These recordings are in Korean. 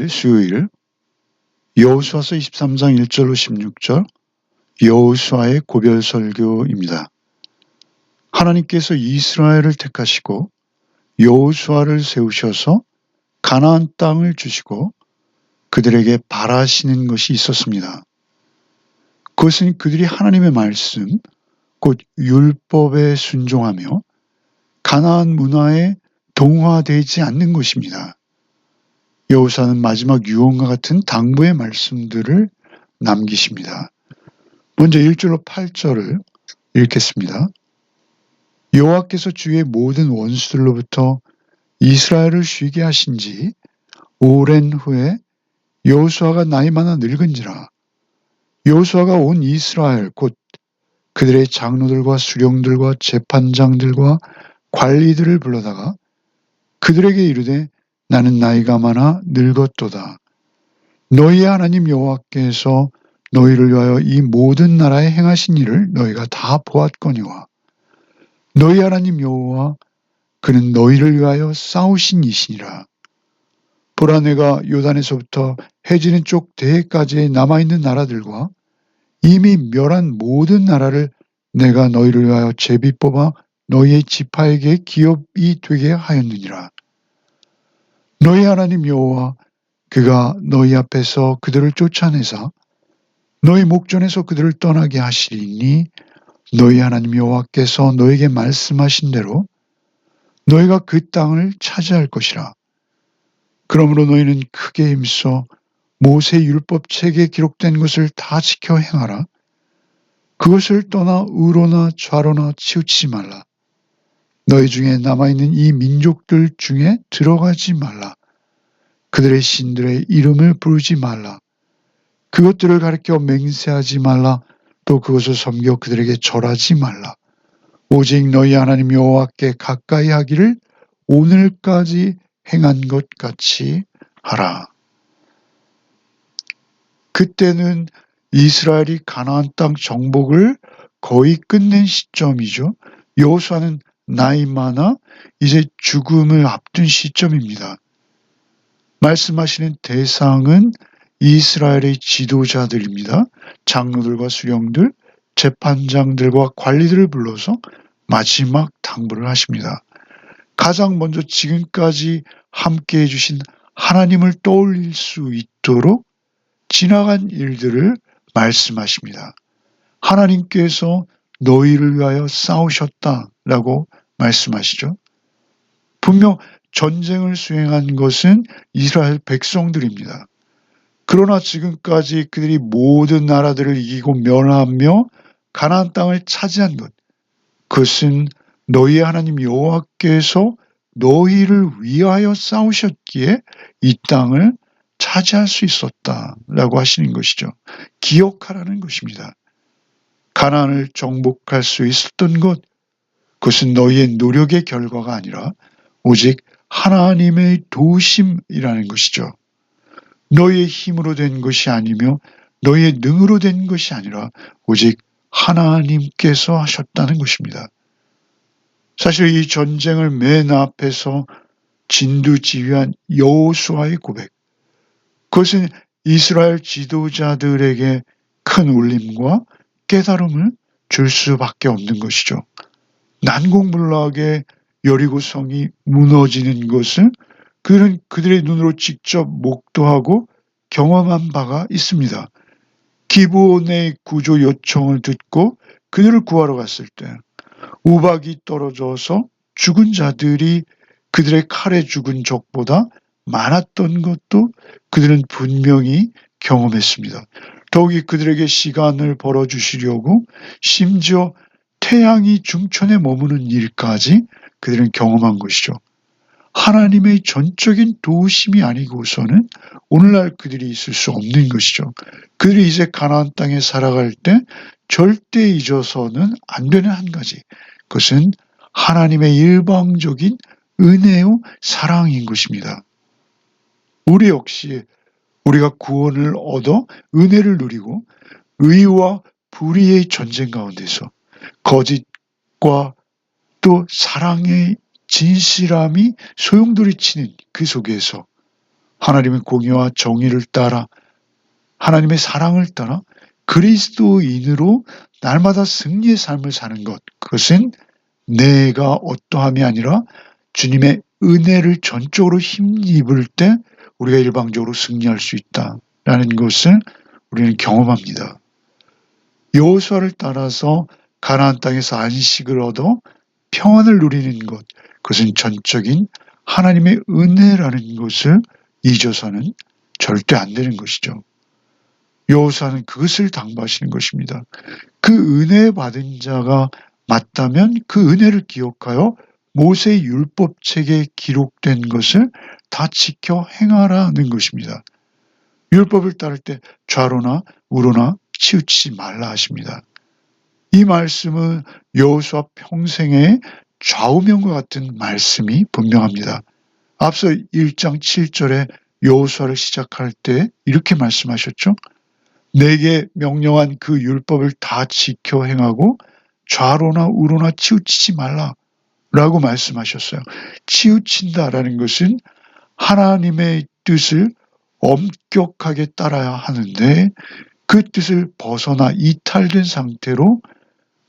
내일 수요일 여호수아서 23장 1절로 16절 여호수아의 고별 설교입니다. 하나님께서 이스라엘을 택하시고 여호수아를 세우셔서 가나안 땅을 주시고 그들에게 바라시는 것이 있었습니다. 그것은 그들이 하나님의 말씀, 곧 율법에 순종하며 가나안 문화에 동화되지 않는 것입니다. 여호사는 마지막 유언과 같은 당부의 말씀들을 남기십니다. 먼저 1절로 8절을 읽겠습니다. 여호와께서 주의 모든 원수들로부터 이스라엘을 쉬게 하신 지 오랜 후에 여호수아가 나이 많아 늙은지라 여호수아가 온 이스라엘 곧 그들의 장로들과 수령들과 재판장들과 관리들을 불러다가 그들에게 이르되 나는 나이가 많아 늙었도다. 너희의 하나님 여호와께서 너희를 위하여 이 모든 나라에 행하신 일을 너희가 다 보았거니와 너희 하나님 여호와 그는 너희를 위하여 싸우신 이시니라. 보라 내가 요단에서부터 해지는 쪽 대해까지 남아있는 나라들과 이미 멸한 모든 나라를 내가 너희를 위하여 제비 뽑아 너희의 지파에게 기업이 되게 하였느니라. 너희 하나님 여호와 그가 너희 앞에서 그들을 쫓아내사 너희 목전에서 그들을 떠나게 하시리니 너희 하나님 여호와께서 너에게 말씀하신 대로 너희가 그 땅을 차지할 것이라. 그러므로 너희는 크게 힘써 모세 율법 책에 기록된 것을 다 지켜 행하라. 그것을 떠나 우로나 좌로나 치우치지 말라. 너희 중에 남아있는 이 민족들 중에 들어가지 말라. 그들의 신들의 이름을 부르지 말라. 그것들을 가리켜 맹세하지 말라. 또 그것을 섬겨 그들에게 절하지 말라. 오직 너희 하나님 여호와께 가까이 하기를 오늘까지 행한 것 같이 하라. 그때는 이스라엘이 가나안 땅 정복을 거의 끝낸 시점이죠. 여호수아는 나이 많아 이제 죽음을 앞둔 시점입니다. 말씀하시는 대상은 이스라엘의 지도자들입니다. 장로들과 수령들, 재판장들과 관리들을 불러서 마지막 당부를 하십니다. 가장 먼저 지금까지 함께 해주신 하나님을 떠올릴 수 있도록 지나간 일들을 말씀하십니다. 하나님께서 너희를 위하여 싸우셨다 라고 말씀하시죠. 분명 전쟁을 수행한 것은 이스라엘 백성들입니다. 그러나 지금까지 그들이 모든 나라들을 이기고 멸하며 가나안 땅을 차지한 것, 그것은 너희 하나님 여호와께서 너희를 위하여 싸우셨기에 이 땅을 차지할 수 있었다라고 하시는 것이죠. 기억하라는 것입니다. 가나안을 정복할 수 있었던 것, 그것은 너희의 노력의 결과가 아니라 오직 하나님의 도심이라는 것이죠. 너희의 힘으로 된 것이 아니며 너희의 능으로 된 것이 아니라 오직 하나님께서 하셨다는 것입니다. 사실 이 전쟁을 맨 앞에서 진두지휘한 여호수아의 고백. 그것은 이스라엘 지도자들에게 큰 울림과 깨달음을 줄 수밖에 없는 것이죠. 난공불락의 여리고성이 무너지는 것을 그들은 그들의 눈으로 직접 목도하고 경험한 바가 있습니다. 기본의 구조 요청을 듣고 그들을 구하러 갔을 때 우박이 떨어져서 죽은 자들이 그들의 칼에 죽은 적보다 많았던 것도 그들은 분명히 경험했습니다. 더욱이 그들에게 시간을 벌어주시려고 심지어 태양이 중천에 머무는 일까지 그들은 경험한 것이죠. 하나님의 전적인 도우심이 아니고서는 오늘날 그들이 있을 수 없는 것이죠. 그들이 이제 가나안 땅에 살아갈 때 절대 잊어서는 안 되는 한 가지. 그것은 하나님의 일방적인 은혜요 사랑인 것입니다. 우리 역시 우리가 구원을 얻어 은혜를 누리고 의와 불의의 전쟁 가운데서 거짓과 또 사랑의 진실함이 소용돌이치는 그 속에서 하나님의 공의와 정의를 따라 하나님의 사랑을 따라 그리스도인으로 날마다 승리의 삶을 사는 것. 그것은 내가 어떠함이 아니라 주님의 은혜를 전적으로 힘입을 때 우리가 일방적으로 승리할 수 있다라는 것을 우리는 경험합니다. 여호수아를 따라서 가나안 땅에서 안식을 얻어 평안을 누리는 것, 그것은 전적인 하나님의 은혜라는 것을 잊어서는 절대 안 되는 것이죠. 여호수아는 그것을 당부하시는 것입니다. 그 은혜 받은 자가 맞다면 그 은혜를 기억하여 모세의 율법책에 기록된 것을 다 지켜 행하라는 것입니다. 율법을 따를 때 좌로나 우로나 치우치지 말라 하십니다. 이 말씀은 여호수아 평생의 좌우명과 같은 말씀이 분명합니다. 앞서 1장 7절에 여호수아를 시작할 때 이렇게 말씀하셨죠. 내게 명령한 그 율법을 다 지켜 행하고 좌로나 우로나 치우치지 말라 라고 말씀하셨어요. 치우친다라는 것은 하나님의 뜻을 엄격하게 따라야 하는데 그 뜻을 벗어나 이탈된 상태로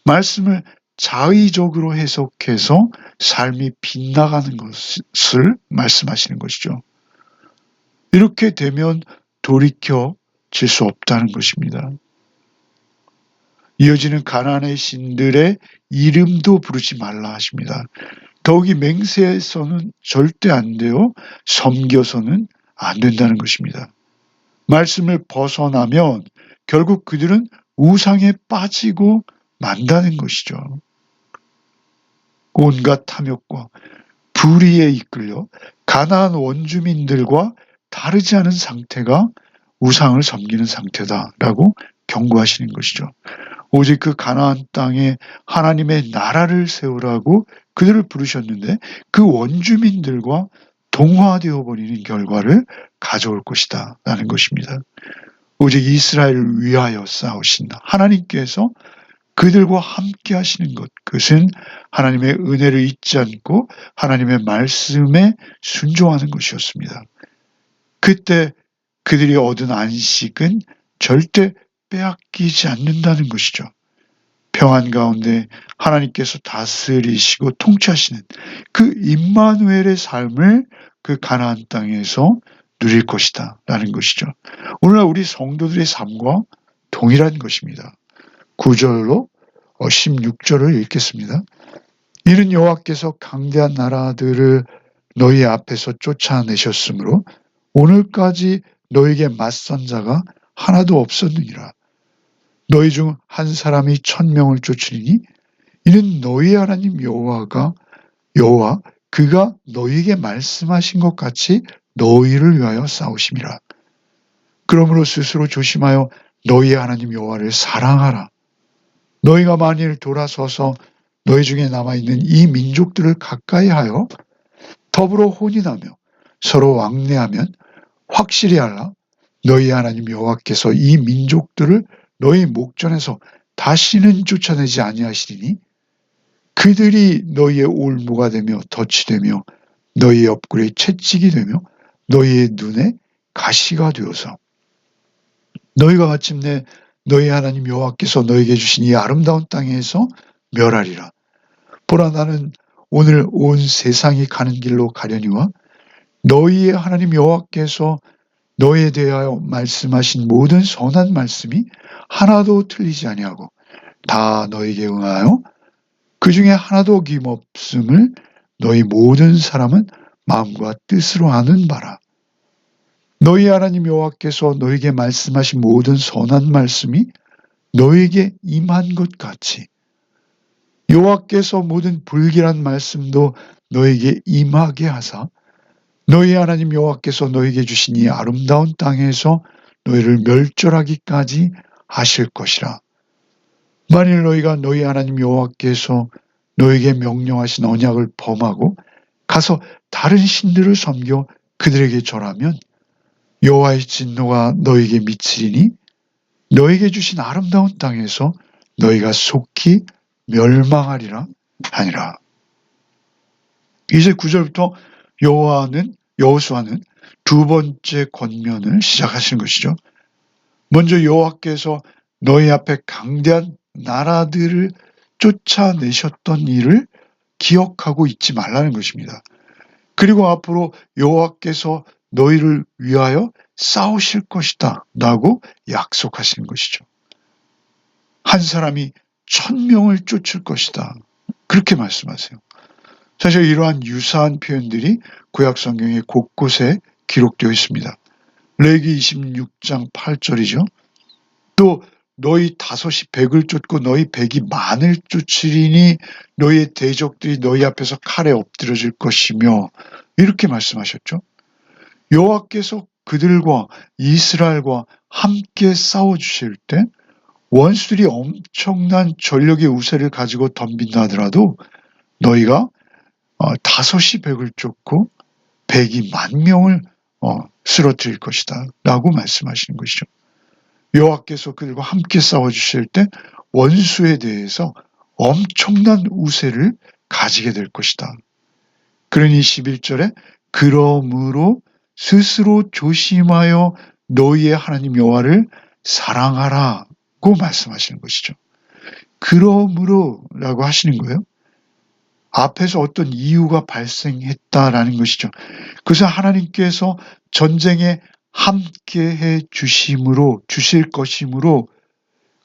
말씀을 자의적으로 해석해서 삶이 빗나가는 것을 말씀하시는 것이죠. 이렇게 되면 돌이켜 질 수 없다는 것입니다. 이어지는 가난의 신들의 이름도 부르지 말라 하십니다. 더욱이 맹세해서는 절대 안 돼요. 섬겨서는 안 된다는 것입니다. 말씀을 벗어나면 결국 그들은 우상에 빠지고 만다는 것이죠. 온갖 탐욕과 불의에 이끌려 가나안 원주민들과 다르지 않은 상태가 우상을 섬기는 상태다라고 경고하시는 것이죠. 오직 그 가나안 땅에 하나님의 나라를 세우라고 그들을 부르셨는데 그 원주민들과 동화되어 버리는 결과를 가져올 것이다 라는 것입니다. 오직 이스라엘을 위하여 싸우신다. 하나님께서 그들과 함께 하시는 것, 그것은 하나님의 은혜를 잊지 않고 하나님의 말씀에 순종하는 것이었습니다. 그때 그들이 얻은 안식은 절대 빼앗기지 않는다는 것이죠. 평안 가운데 하나님께서 다스리시고 통치하시는 그 임마누엘의 삶을 그 가나안 땅에서 누릴 것이다 라는 것이죠. 오늘날 우리 성도들의 삶과 동일한 것입니다. 9절로 16절을 어, 읽겠습니다. 이는 여호와께서 강대한 나라들을 너희 앞에서 쫓아내셨으므로 오늘까지 너에게 맞선 자가 하나도 없었느니라. 너희 중 한 사람이 천명을 쫓으리니 이는 너희 하나님 여호와가 여호와 그가 너희에게 말씀하신 것 같이 너희를 위하여 싸우심이라. 그러므로 스스로 조심하여 너희 하나님 여호와를 사랑하라. 너희가 만일 돌아서서 너희 중에 남아있는 이 민족들을 가까이 하여 더불어 혼인하며 서로 왕래하면 확실히 알라. 너희 하나님 여호와께서 이 민족들을 너희 목전에서 다시는 쫓아내지 아니하시리니 그들이 너희의 올무가 되며 덫이 되며 너희의 옆구리에 채찍이 되며 너희의 눈에 가시가 되어서 너희가 마침내 너희 하나님 여호와께서 너에게 주신 이 아름다운 땅에서 멸하리라. 보라 나는 오늘 온 세상이 가는 길로 가려니와 너희의 하나님 여호와께서 너희에 대하여 말씀하신 모든 선한 말씀이 하나도 틀리지 아니하고 다 너희에게 응하여 그 중에 하나도 어김없음을 너희 모든 사람은 마음과 뜻으로 아는 바라. 너희 하나님 여호와께서 너에게 말씀하신 모든 선한 말씀이 너에게 임한 것 같이 여호와께서 모든 불길한 말씀도 너에게 임하게 하사 너희 하나님 여호와께서 너에게 주신 이 아름다운 땅에서 너희를 멸절하기까지 하실 것이라. 만일 너희가 너희 하나님 여호와께서 너에게 명령하신 언약을 범하고 가서 다른 신들을 섬겨 그들에게 절하면 여호와의 진노가 너에게 미치리니 너에게 주신 아름다운 땅에서 너희가 속히 멸망하리라 하니라. 이제 9절부터 여호와는 여호수아는 두 번째 권면을 시작하시는 것이죠. 먼저 여호와께서 너희 앞에 강대한 나라들을 쫓아내셨던 일을 기억하고 있지 말라는 것입니다. 그리고 앞으로 여호와께서 너희를 위하여 싸우실 것이다 라고 약속하시는 것이죠. 한 사람이 천명을 쫓을 것이다. 그렇게 말씀하세요. 사실 이러한 유사한 표현들이 구약 성경에 곳곳에 기록되어 있습니다. 레기 26장 8절이죠. 또 너희 다섯이 백을 쫓고 너희 백이 만을 쫓으리니 너희의 대적들이 너희 앞에서 칼에 엎드려질 것이며 이렇게 말씀하셨죠. 여호와께서 그들과 이스라엘과 함께 싸워 주실 때 원수들이 엄청난 전력의 우세를 가지고 덤빈다 하더라도 너희가 어, 다섯이 백을 쫓고 백이 만 명을 어, 쓰러뜨릴 것이다 라고 말씀하시는 것이죠. 여호와께서 그들과 함께 싸워주실 때 원수에 대해서 엄청난 우세를 가지게 될 것이다. 그러니 11절에 그러므로 스스로 조심하여 너희의 하나님 여호와를 사랑하라고 말씀하시는 것이죠. 그러므로라고 하시는 거예요. 앞에서 어떤 이유가 발생했다라는 것이죠. 그래서 하나님께서 전쟁에 함께 해 주심으로 주실 것이므로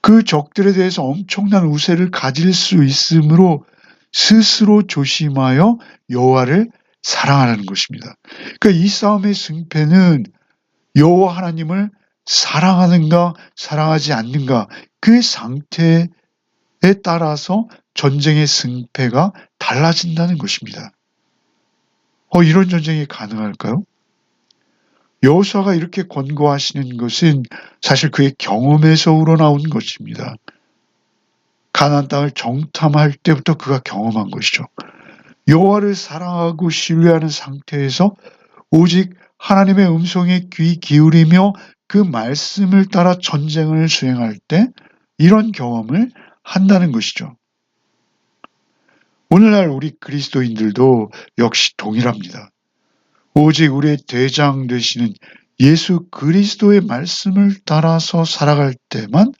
그 적들에 대해서 엄청난 우세를 가질 수 있으므로 스스로 조심하여 여호와를 사랑하라는 것입니다. 그러니까 이 싸움의 승패는 여호와 하나님을 사랑하는가 사랑하지 않는가 그 상태에 따라서 전쟁의 승패가 달라진다는 것입니다. 어, 이런 전쟁이 가능할까요? 여호수아가 이렇게 권고하시는 것은 사실 그의 경험에서 우러나온 것입니다. 가나안 땅을 정탐할 때부터 그가 경험한 것이죠. 여호와를 사랑하고 신뢰하는 상태에서 오직 하나님의 음성에 귀 기울이며 그 말씀을 따라 전쟁을 수행할 때 이런 경험을 한다는 것이죠. 오늘날 우리 그리스도인들도 역시 동일합니다. 오직 우리의 대장 되시는 예수 그리스도의 말씀을 따라서 살아갈 때만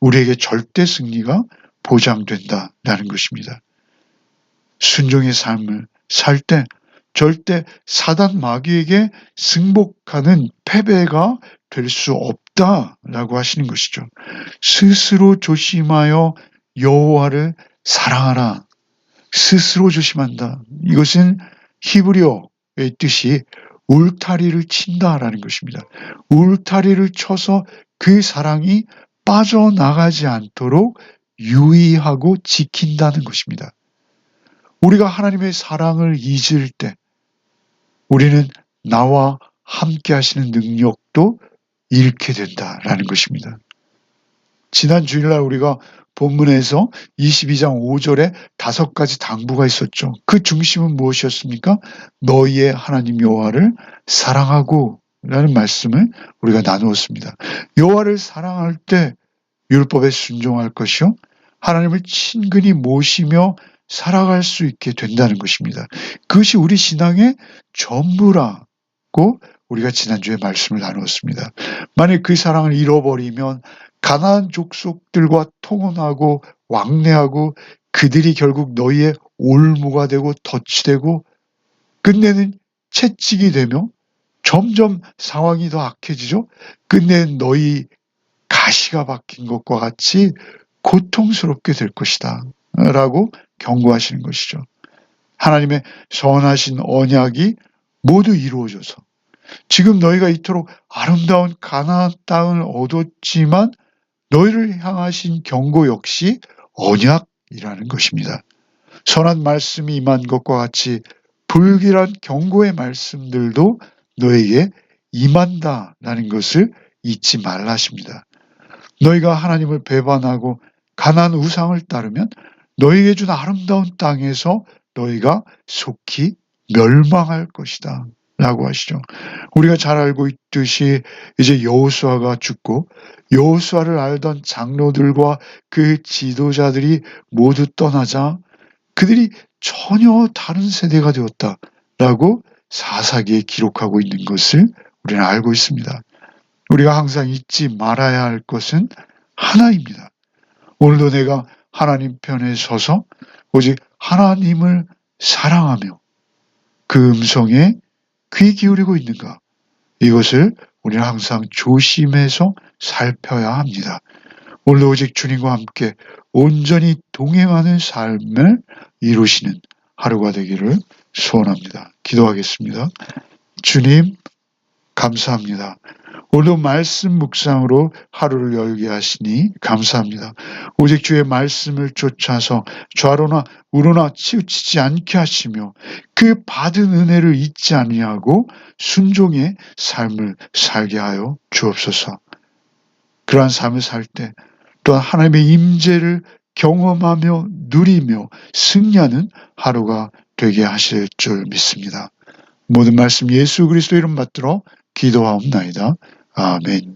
우리에게 절대 승리가 보장된다라는 것입니다. 순종의 삶을 살 때 절대 사단 마귀에게 승복하는 패배가 될 수 없다라고 하시는 것이죠. 스스로 조심하여 여호와를 사랑하라. 스스로 조심한다. 이것은 히브리어 의 뜻이 울타리를 친다라는 것입니다. 울타리를 쳐서 그 사랑이 빠져나가지 않도록 유의하고 지킨다는 것입니다. 우리가 하나님의 사랑을 잊을 때 우리는 나와 함께 하시는 능력도 잃게 된다라는 것입니다. 지난 주일날 우리가 본문에서 22장 5절에 다섯 가지 당부가 있었죠. 그 중심은 무엇이었습니까? 너희의 하나님 여호와를 사랑하고 라는 말씀을 우리가 나누었습니다. 여호와를 사랑할 때 율법에 순종할 것이요. 하나님을 친근히 모시며 살아갈 수 있게 된다는 것입니다. 그것이 우리 신앙의 전부라고 우리가 지난주에 말씀을 나누었습니다. 만약 그 사랑을 잃어버리면 가나안 족속들과 통혼하고 왕래하고 그들이 결국 너희의 올무가 되고 덫이 되고 끝내는 채찍이 되며 점점 상황이 더 악해지죠. 끝내 너희 가시가 박힌 것과 같이 고통스럽게 될 것이다. 라고 경고하시는 것이죠. 하나님의 선하신 언약이 모두 이루어져서 지금 너희가 이토록 아름다운 가나안 땅을 얻었지만 너희를 향하신 경고 역시 언약이라는 것입니다. 선한 말씀이 임한 것과 같이 불길한 경고의 말씀들도 너에게 임한다라는 것을 잊지 말라십니다. 너희가 하나님을 배반하고 가난 우상을 따르면 너희에게 준 아름다운 땅에서 너희가 속히 멸망할 것이다. 라고 하시죠. 우리가 잘 알고 있듯이 이제 여호수아가 죽고 여호수아를 알던 장로들과 그 지도자들이 모두 떠나자 그들이 전혀 다른 세대가 되었다라고 사사기에 기록하고 있는 것을 우리는 알고 있습니다. 우리가 항상 잊지 말아야 할 것은 하나입니다. 오늘도 내가 하나님 편에 서서 오직 하나님을 사랑하며 그 음성에 귀 기울이고 있는가? 이것을 우리는 항상 조심해서 살펴야 합니다. 오늘도 오직 주님과 함께 온전히 동행하는 삶을 이루시는 하루가 되기를 소원합니다. 기도하겠습니다. 주님, 감사합니다. 오늘도 말씀 묵상으로 하루를 열게 하시니 감사합니다. 오직 주의 말씀을 쫓아서 좌로나 우로나 치우치지 않게 하시며 그 받은 은혜를 잊지 아니하고 순종의 삶을 살게 하여 주옵소서. 그러한 삶을 살 때 또한 하나님의 임재를 경험하며 누리며 승리하는 하루가 되게 하실 줄 믿습니다. 모든 말씀 예수 그리스도 이름 받들어 기도하옵나이다. 아멘.